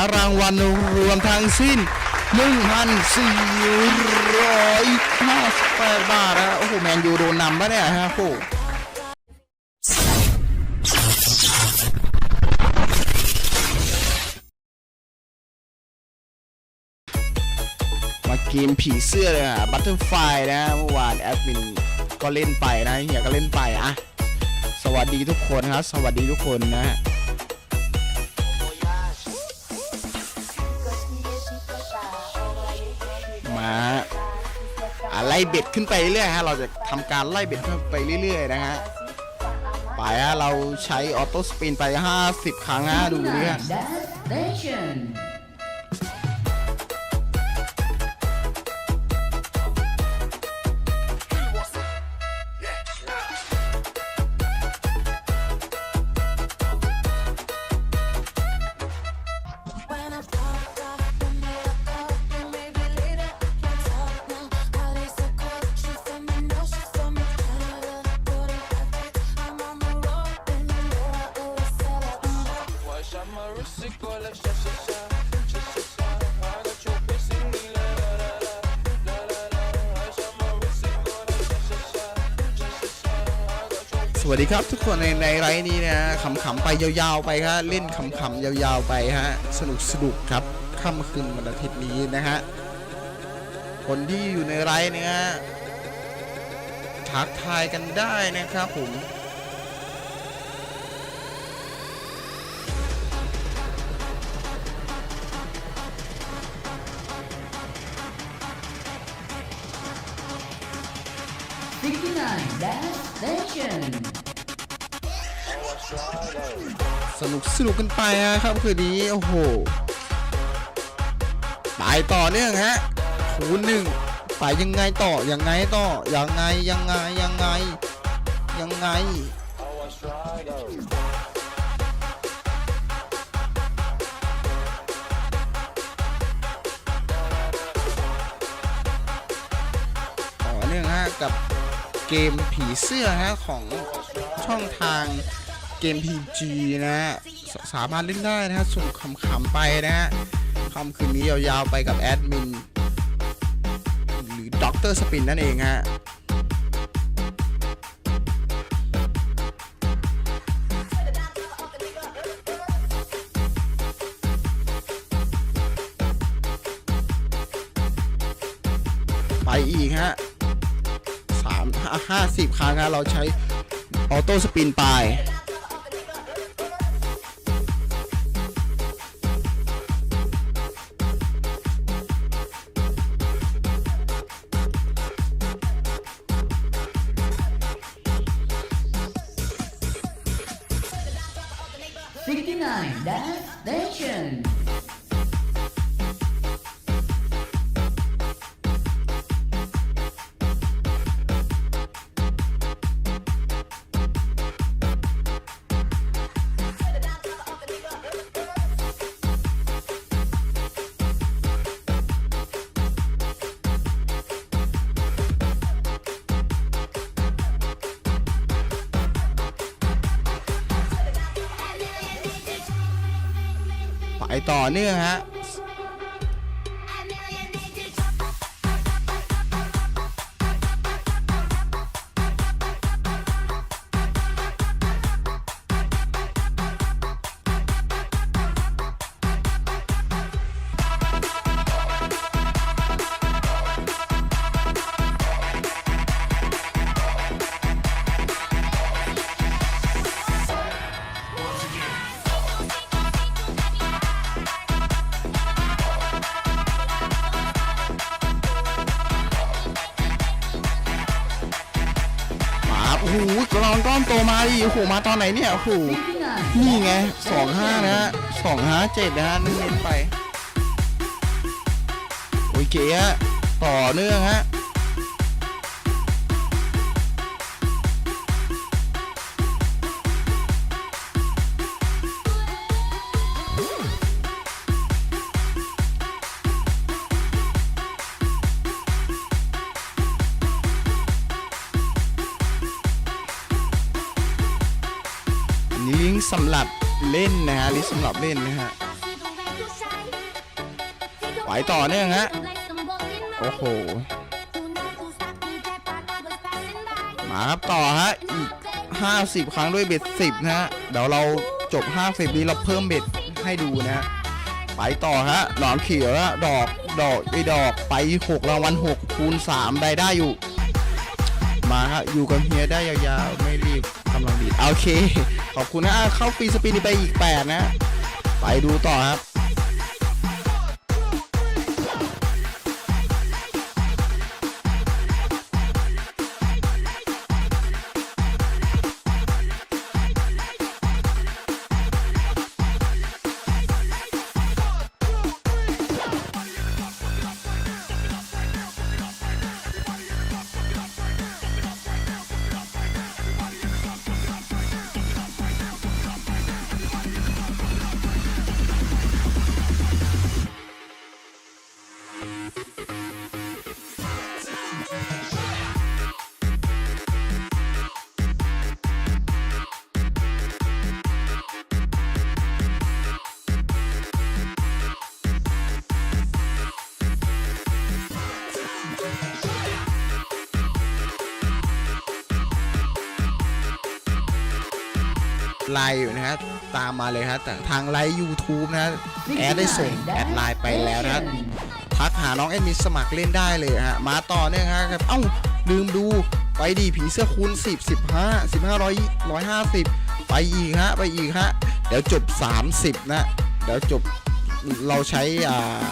ารางวัลรวมทั้งสิ้น 1,458 บาทนะโอ้โห แมนยูโดนนำปะเนี่ยฮะโอ้โหมาเกมผีเสื้อเลยอะบัตเตอร์ไฟนะเมื่อวานแอดมินก็เล่นไปนะเฮียก็เล่นไปอะสวัสดีทุกคนครับ สวัสดีทุกคนนะ มาอะไล่เบ็ดขึ้นไปเรื่อยๆฮะเราจะทำการไล่เบ็ดขึ้นไปเรื่อยๆนะฮะไปฮะเราใช้ออโต้สปินไป 50 ครั้งฮะดูดิฮะ สวัสดีครับทุกคนในในไลน์นี้นะขำๆไปยาวๆไปฮะเล่นขำๆยาวๆไปฮะสนุกสนุกครับค่ำคืนวันอาทิตย์นี้นะฮะคนที่อยู่ในไลน์เนี่ยทักทายกันได้นะครับผม 69 Destination. สนุกสนุกกันไปฮะครับคืนนี้ โอ้โหไปต่อเนื่องฮะคูณหนึ่งไปยังไงต่อ ยังไงต่อ ยังไง ยังไง ยังไง ยังไงต่อเนื่องฮะกับ เกมผีเสื้อฮะของช่องทางเกม PG นะฮะสสามารถเล่นได้นะฮะส่งคำๆไปนะฮะคำคืนนี้ยาวๆไปกับแอดมินหรือด็อกเตอร์สปินนั่นเองฮะ 50 ครั้งนะเราใช้ออโต้สปินไป ต่อเนื่องฮะ มโตมาดิโอ้โหมาตอนไหนเนี่ยโอ้โหนี่ไงสองห้านะฮะสองห้าเจ็ดนะฮะเน้นไป โอเคฮะต่อเนื่องฮะ สำหรับเล่นนะฮะลิงก์สำหรับเล่นนะฮะไปต่อเนื่องฮะโอ้โหมาครับต่อฮะอีก50 ครั้งด้วยเบ็ด10นะฮะเดี๋ยวเราจบ 50นี้เราเพิ่มเบ็ดให้ดูนะฮะไปต่อฮะหนอนเขียวฮะดอกดอกไอ้ดอกไป 6 รางวัล6คูณ3ได้ได้อยู่ มาฮะอยู่กับเฮียได้ยาวๆ ไม่รีบำลังดีโอเค ขอบคุณนะอะเข้าฟรีสปินไปอีก 8 นะ ไปดูต่อครับ ลน์อยู่นะฮะตามมาเลยฮะแต่ทางไลน์ YouTube นะฮะแอดได้ส่งแอดไลน์ไปแล้วนะฮะทักหาน้องแอดมินสมัครเล่นได้เลยฮะมาต่อเนี่ยฮะครับเอ้าลืมดูไปดีผีเสื้อคูณ10 15 15 100 150 ไปอีกฮะไปอีกฮะเดี๋ยวจบ 30 นะ เดี๋ยวจบเราใช้อ่า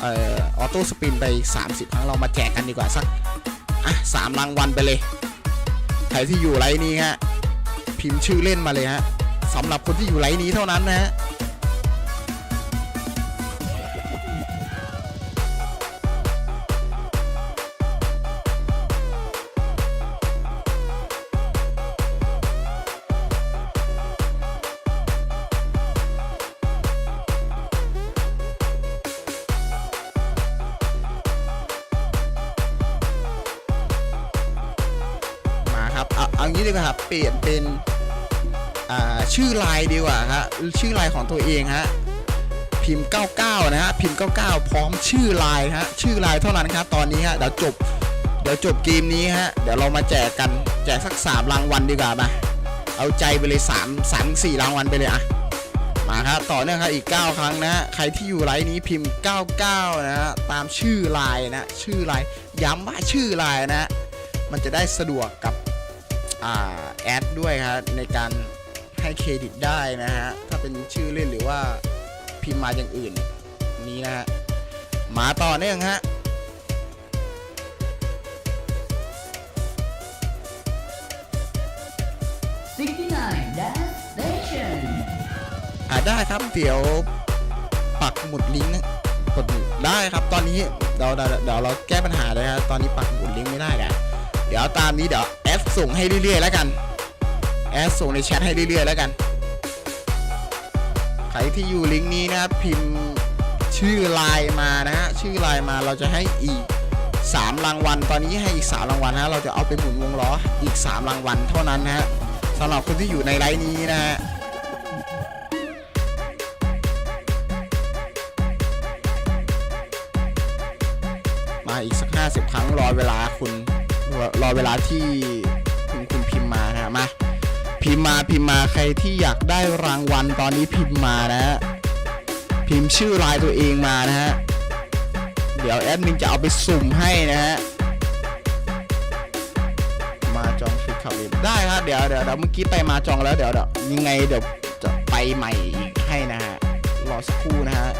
เอ่อออโต้สปินไปอีก30 ครั้งเรามาแจกกันดีกว่าสักอะสามรางวัลไปเลย ใครที่อยู่ไลน์นี้ฮะ พิมพ์ชื่อเล่นมาเลยฮะสำหรับคนที่อยู่ไลน์นี้เท่านั้นนะฮะมาครับเอาเอางี้ดีกว่าครับ เปลี่ยนเป็น ชื่อไลน์ดีกว่าฮะชื่อไลน์ของตัวเองฮะพิมพ์ 99 นะฮะพิมพ์ 99 พร้อมชื่อไลน์ฮะชื่อไลน์เท่านั้นครับตอนนี้ฮะเดี๋ยวจบเดี๋ยวจบเกมนี้ฮะเดี๋ยวเรามาแจกกันแจกสัก 3 รางวัลดีกว่ามาเอาใจไปเลย3 3 4รางวัลไปเลยอะมาครับต่อเนื่องครับอีก 9 ครั้งนะฮะใครที่อยู่ไลน์นี้พิมพ์ 99 นะฮะตามชื่อไลน์นะชื่อไลน์ย้ำว่าชื่อไลน์นะฮะมันจะได้สะดวกกับอ่าแอดด้วยครับในการ ให้เครดิตได้นะฮะ ถ้าเป็นชื่อเล่นหรือว่าพิมพ์มาอย่างอื่นนี้นะฮะ มาต่อเนื่องฮะ69 Dash Station อ่าได้ครับเดี๋ยวปักหมุดลิงก์นะกดได้ครับตอนนี้เดี๋ยวเดี๋ยวเดี๋ยวเราแก้ปัญหาเลยครับตอนนี้ปักหมุดลิงก์ไม่ได้นะเดี๋ยวตามนี้เดี๋ยวแอดส่งให้เรื่อยๆแล้วกัน แอดส่งในแชทให้เรื่อยๆแล้วกัน ใครที่อยู่ลิงก์นี้นะครับพิมพ์ชื่อไลน์มานะฮะชื่อไลน์มาเราจะให้อีก 3 รางวัล ตอนนี้ให้อีก 3 รางวัลนะฮะเราจะเอาไปหมุนวงล้ออีก 3 รางวัลเท่านั้นนะฮะสำหรับคนที่อยู่ในไลน์นี้นะฮะมาอีกสัก 50 ครั้งรอเวลาคุณรอรอเวลาที่ พิมพ์มาพิมพ์มาใครที่อยากได้รางวัลตอนนี้พิมพ์มานะฮะพิมพ์ชื่อไลน์ตัวเองมานะฮะเดี๋ยวแอดมินจะเอาไปสุ่มให้นะฮะมาจองฟิกขับเองได้ครับเดี๋ยวเดี๋ยวเดี๋ยวเมื่อกี้ไปมาจองแล้วเดี๋ยวเดี๋ยวยังไงเดี๋ยวจะไปใหม่อีกให้นะฮะรอสักครู่นะฮะ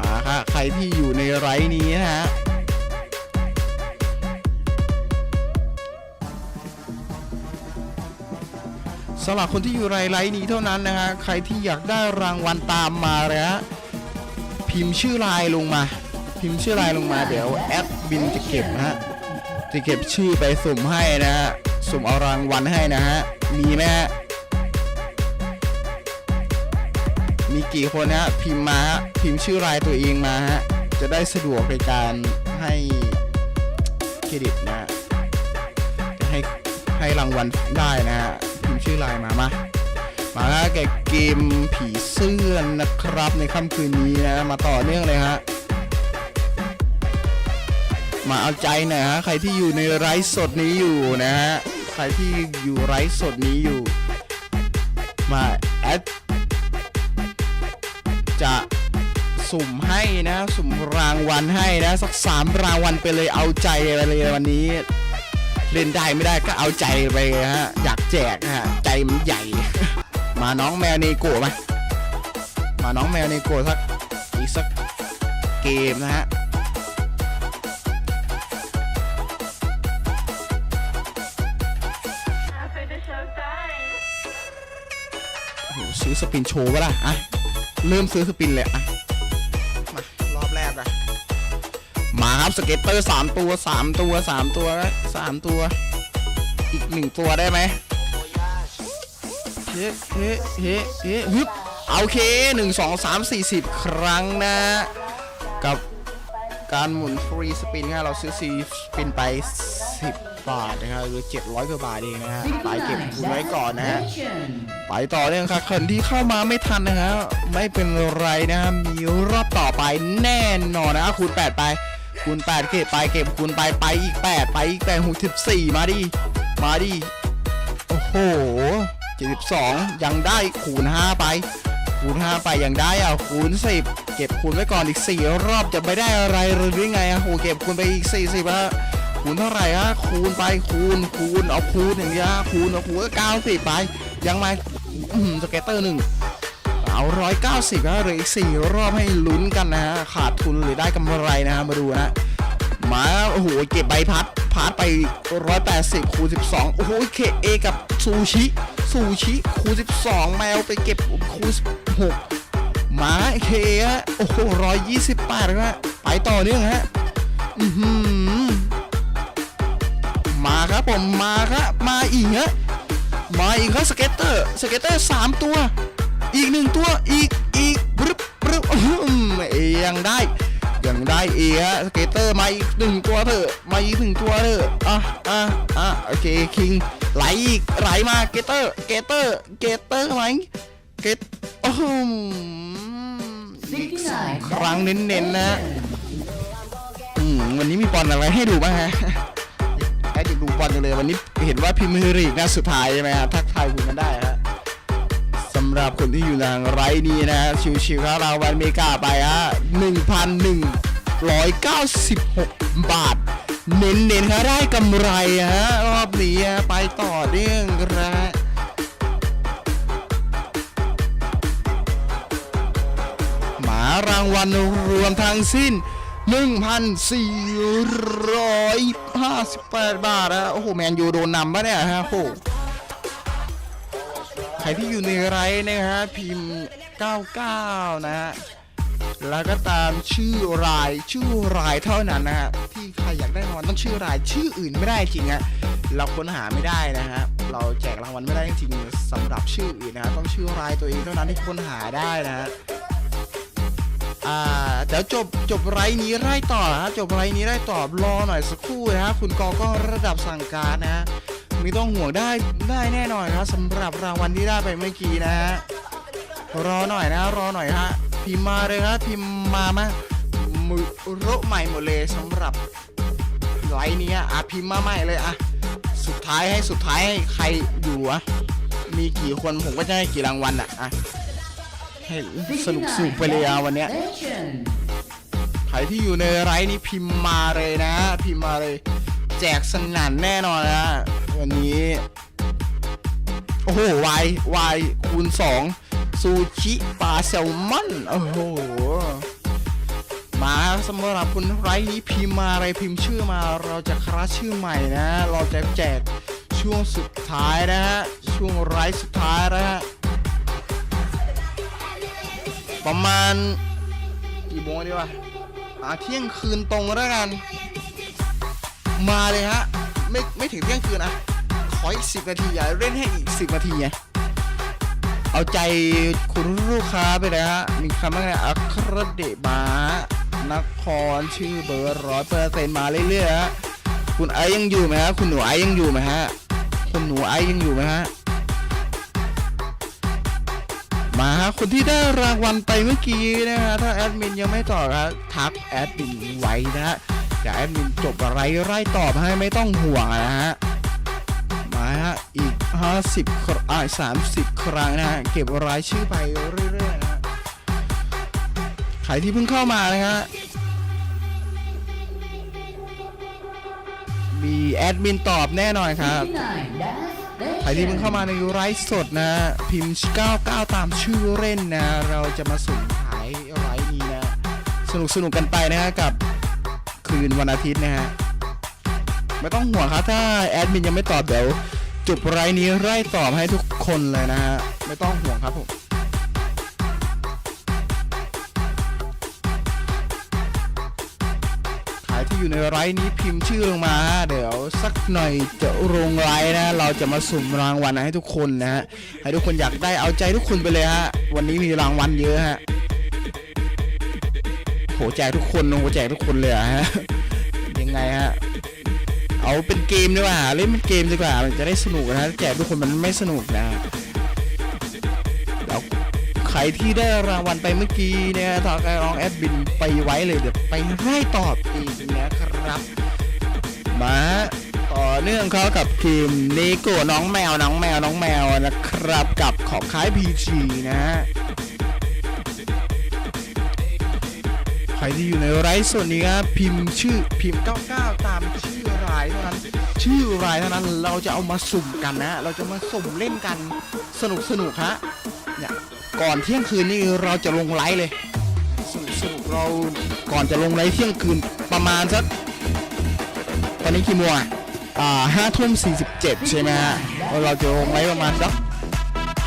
อ่าค่ะใครที่อยู่ในไลฟ์นี้นะฮะ สำหรับคนที่อยู่ในไลฟ์นี้เท่านั้นนะฮะใครที่อยากได้รางวัลตามมาเลยฮะพิมพ์ชื่อไลน์ลงมา พิมพ์ชื่อไลน์ลงมาเดี๋ยวแอดบินจะเก็บนะฮะจะเก็บชื่อไปสุ่มให้นะฮะสุ่มเอารางวัลให้นะฮะมีไหมฮะมีกี่คนนะฮะพิมพ์มาพิมพ์ชื่อรายตัวเองมาฮะจะได้สะดวกในการให้เครดิตนะจะให้ให้รางวัลได้นะฮะ มชื่อรายมามามาแก่เกมผีเสื้อนะครับในค่ำคืนนี้นะมาต่อเนื่องเลยฮะมาเอาใจหน่อยฮะใครที่อยู่ในไลฟ์สดนี้อยู่นะฮะใครที่อยู่ไลฟ์สดนี้อยู่ มาแอดจะสุ่มให้นะ สุ่มรางวัลให้นะ สักสามรางวัลไปเลยเอาใจไปเลยวันนี้ เล่นได้ไม่ได้ก็เอาใจไปฮะอยากแจกฮะใจมันใหญ่ มาน้องแมวเนโกะมามาน้องแมวเนโกะสักอีกสักเกมนะฮะซื้อสปินโชว์ปะล่ะอะเริ่มซื้อสปินเลยอะ ครับสเก็ตเตอร์สามตัวสามตัวสามตัวแล้วสามตัว อีกหนึ่งตัวได้ไหมเฮ้เฮ้เฮ้เฮ้ฮึบเอาโอเคหนึ่งสองสามสี่สิบครั้งนะ กับการหมุนฟรีสปินครับเราซื้อซีสปินไป 10 บาทนะครับหรือ 700กว่าบาทเองนะฮะสายเก็บทุนไว้ก่อนนะฮะไปต่อเนื่องครับคนที่เข้ามาไม่ทันนะฮะไม่เป็นไรนะฮะมีรอบต่อไปแน่นอนนะคูณ8ไป คูณ8เก็บไปเก็บคูณไปไปอีก 8 ไปอีก8 64มาดิ มาดิ โอ้โห72 ยังได้คูณ 5 ไป คูณ 5 ไปยังได้อะคูณ 10 เก็บคูณไว้ก่อนอีก 4 รอบจะไม่ได้อะไรหรือไงอะโหเก็บคูณไปอีก 40อะคูณเท่าไหร่อะคูณไปคูณคูณเอาคูณอย่างเงี้ยคูณเอาคูณก็90ไปยังมาสเก็ตเตอร์หนึ่ง เอา190แล้วเหลืออีก 4 รอบให้ลุ้นกันนะฮะ ขาดทุนหรือได้กำไรนะฮะ มาดูนะ มาโอ้โห เก็บใบพัดพาดไป 180 คูณ 12 โอ้โหเคเอกับซูชิซูชิคูณ 12 แมวไปเก็บคูณ 16 มาเคฮะโอ้โห 128ฮะไปต่อเนื่องฮะอือหือมาครับผม มาครับ มาอีกฮะมาอีกครับสเก็ตเตอร์ สเก็ตเตอร์สามตัว อีกหนึ่งตัวอีกอีกปรึบปรึบอื้อหือเอยังได้ยังได้เอฮะสเกตเตอร์มาอีกหนึ่งตัวเถอะมาอีกหนึ่งตัวเถอะอะอะอะโอเคคิงไหลอีกไหลมาเกเตอร์เกเตอร์เกเตอร์ไหมเกตโอ้โหอีกสองครั้งเน้นๆนะอืมวันนี้มีบอลอะไรให้ดูบ้างฮะแอดอยากดูบอลจังเลยวันนี้เห็นว่าพรีเมียร์ลีกนัดสุดท้ายใช่ไหมฮะทักทายคุณกันได้ฮะสำ หรับคนที่อยู่ทางไรนี้นะชิวๆครับรางวัลเมกาไปฮะ1,196 บาท เน้นๆครับได้กำไรฮะรอบนี้ไปต่อเนื่องครับหมารางวัลรวมทั้งสิ้น1,458 บาทนะโอ้โห แมนยูโดนนำปะเนี่ยฮะโอ้ รที่อยู่ในไลน์นะฮะพิมพ์ 99 นะฮะแล้วก็ตามชื่อรายชื่อรายเท่านั้นนะฮะที่ใครอยากได้รางวัลต้องชื่อรายชื่ออื่นไม่ได้จริงฮะเราค้นหาไม่ได้นะฮะเราแจกรางวัลไม่ได้จริงๆสำหรับชื่ออื่นนะฮะต้องชื่อรายตัวเองเท่านั้นที่ค้นหาได้นะฮะอ่าเดี๋ยวจบจบไรนี้ไล่ต่อนะฮะจบไรนี้ไล่ต่อรอหน่อยสักครู่นะฮะคุณกอก็ระดับสั่งการนะฮะ ไม่ต้องห่วงได้ได้แน่นอนครับสำหรับรางวัลที่ได้ไปเมื่อกี้นะฮะรอหน่อยนะรอหน่อยฮะพิมพ์มาเลยครับพิมพ์มามามือโระใหม่หมดเลยสำหรับไลน์นี้อะพิมพ์มาใหม่เลยอะสุดท้ายให้สุดท้ายให้ใครอยู่อะมีกี่คนผมก็จะให้กี่รางวัลอะอะให้สนุกสุขไปเลยอะวันเนี้ยใครที่อยู่ในไลฟ์นี้พิมพ์มาเลยนะ พิมพ์มาเลย แจกสนั่นแน่นอนนะ วันนี้ โอ้โหวายวายคูณ2ซูชิปลาแซลมอน โอ้โห มาสำหรับคุณไลฟ์นี้พิมพ์มาอะไรพิมพ์ชื่อมา เราจะคราชื่อใหม่นะ เราจะแจกช่วงสุดท้ายนะฮะ ช่วงไลฟ์สุดท้ายนะฮะ ประมาณกี่โมงดีวะอาเที่ยงคืนตรงแล้วกัน มาเลยฮะ ไม่ไม่ถึงเที่ยงคืนอะขออีกสิบนาทีอย่าเล่นให้อีกสิบนาทีไงเอาใจคุณลูกค้าไปเลยฮะมีคำว่าไงอัครเดชมานครชื่อเบอร์ร้อยเปอร์เซ็นต์มาเรื่อยๆฮะคุณไอยังอยู่ไหมฮะคุณหนูไอยังอยู่ไหมฮะคุณหนูไอยังอยู่ไหมฮะมาฮะคนที่ได้รางวัลไปเมื่อกี้นะฮะถ้าแอดมินยังไม่ตอบนะทักแอดมินไว้นะฮะ ดี๋ยวแอดมินจบอะไรไล่ตอบให้ไม่ต้องห่วงนะฮะมาฮะอีก 50ครอ่า30 ครั้งนะฮะเก็บรายชื่อไปเรื่อยๆนะฮะใครที่เพิ่งเข้ามานะฮะมีแอดมินตอบแน่นอนครับ ใครที่เพิ่งเข้ามาในไลฟ์สดนะ พิมพ์ 99 ตามชื่อเล่นนะ เราจะมาสุ่มขายไลฟ์นี้นะ สนุกสนุกกันไปนะฮะกับ คืนวันอาทิตย์นะฮะไม่ต้องห่วงครับถ้าแอดมินยังไม่ตอบเดี๋ยวจุบไลฟ์นี้ไล่ตอบให้ทุกคนเลยนะฮะไม่ต้องห่วงครับผมใครที่อยู่ในไลฟ์นี้พิมพ์ชื่อลงมา เดี๋ยวสักหน่อยจะลงไลฟ์นะ เราจะมาสุ่มรางวัลให้ทุกคนนะฮะให้ทุกคนอยากได้เอาใจทุกคนไปเลยฮะวันนี้มีรางวัลเยอะฮะ โหแจกทุกคนโหแจกทุกคนเลยอะฮะยังไงฮะเอาเป็นเกมดีกว่าเล่นเป็นเกมดีกว่ามันจะได้สนุกนะแจกทุกคนมันไม่สนุกนะฮะแล้วใครที่ได้รางวัลไปเมื่อกี้เนี่ยทางการร้องแอดบินไปไว้เลยเดี๋ยวไปไล่ตอบอีกนะครับมาต่อเนื่องเขากับทีมเนโกน้องแมวน้องแมวน้องแมวนะครับกับของค่ายพีจีนะฮะ รที่อยู่ในไลฟ์ส่วนนี้ครับพิมพ์ชื่อพิมพ์ 99 ตามชื่อรายเท่านั้น ชื่อรายเท่านั้นเราจะเอามาสุ่มกันนะ เราจะมาสุ่มเล่นกันสนุกสนุกฮะเนี่ยก่อนเที่ยงคืนนี่เราจะลงไลฟ์เลยสนุกสนุกเราก่อนจะลงไลฟ์เที่ยงคืนประมาณสักตอนนี้กี่โมงอะอ่าห้าทุ่มสี่สิบเจ็ดใช่ไหมฮะเราจะลงไลฟ์ประมาณสัก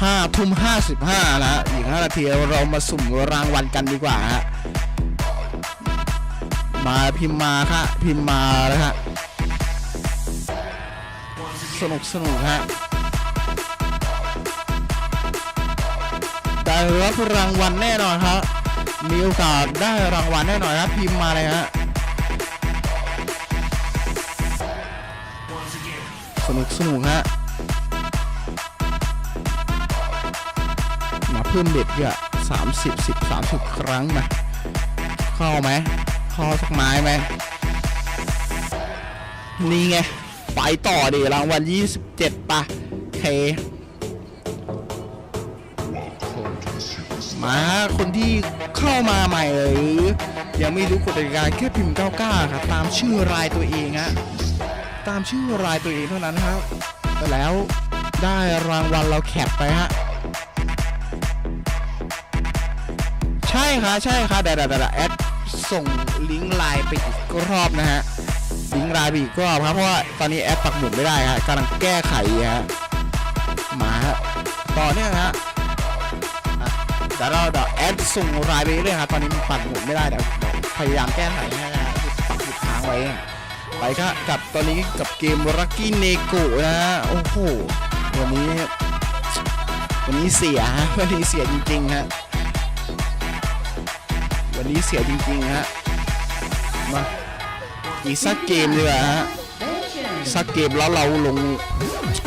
ห้าทุ่มห้าสิบห้านะฮะอีกห้านาทีเรามาสุ่มรางวัลกันดีกว่าฮะ มาพิมพ์มาค่ะพิมพ์มาแล้วฮะสนุกสนุกฮะได้รับรางวัลแน่นอนครับมีโอกาสได้รางวัลแน่นอนครับพิมพ์มาเลยฮะสนุกสนุกฮะมาเพิ่มเด็ดเนี่ยสามสิบสิบสามสิบครั้งนะเข้าไหม คอสักไม้ไหมนี่ไง ไปต่อดิรางวัล27ปะเค มาคนที่เข้ามาใหม่หรือ ยังไม่รู้กฎกติกาแค่พิมพ์99ครับตามชื่อรายตัวเองฮะตามชื่อรายตัวเองเท่านั้นครับแล้วได้รางวัลเราแคปไปฮะใช่ครับใช่ครับเดี๋ยวเดี๋ยวแอด ส่งลิงก์ไลน์ไปอีกรอบนะฮะลิงก์ไลน์ไปอีกรอบครับเพราะว่าตอนนี้แอดปักหมุดไม่ได้ฮะกำลังแก้ไขฮะมาฮะต่อเนื่องฮะอ่เดี๋ยวเราเดี๋ยวแอดส่งไลน์ไปเรื่อยครับตอนนี้มันปักหมุดไม่ได้เดี๋ยวพยายามแก้ไขให้นะฮะปักหมุดค้างไว้ไปครับกับตอนนี้กับเกมรักกี้เนโกนะฮะโอ้โหวันนี้วันนี้เสียฮะวันนี้เสียจริงๆฮะ วันนี้เสียจริงๆฮะ มาอีกสักเกมดีกว่าฮะ สักเกมแล้วเราลง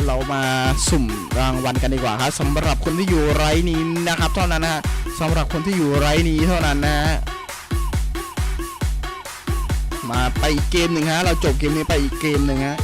เรามาสุ่มรางวัลกันดีกว่าครับสำหรับคนที่อยู่ไรนี้นะครับ เท่านั้นนะฮะสำหรับคนที่อยู่ไรนี้เท่านั้นนะฮะมาไปอีกเกมหนึ่งฮะ เราจบเกมนี้ไปอีกเกมหนึ่งฮะ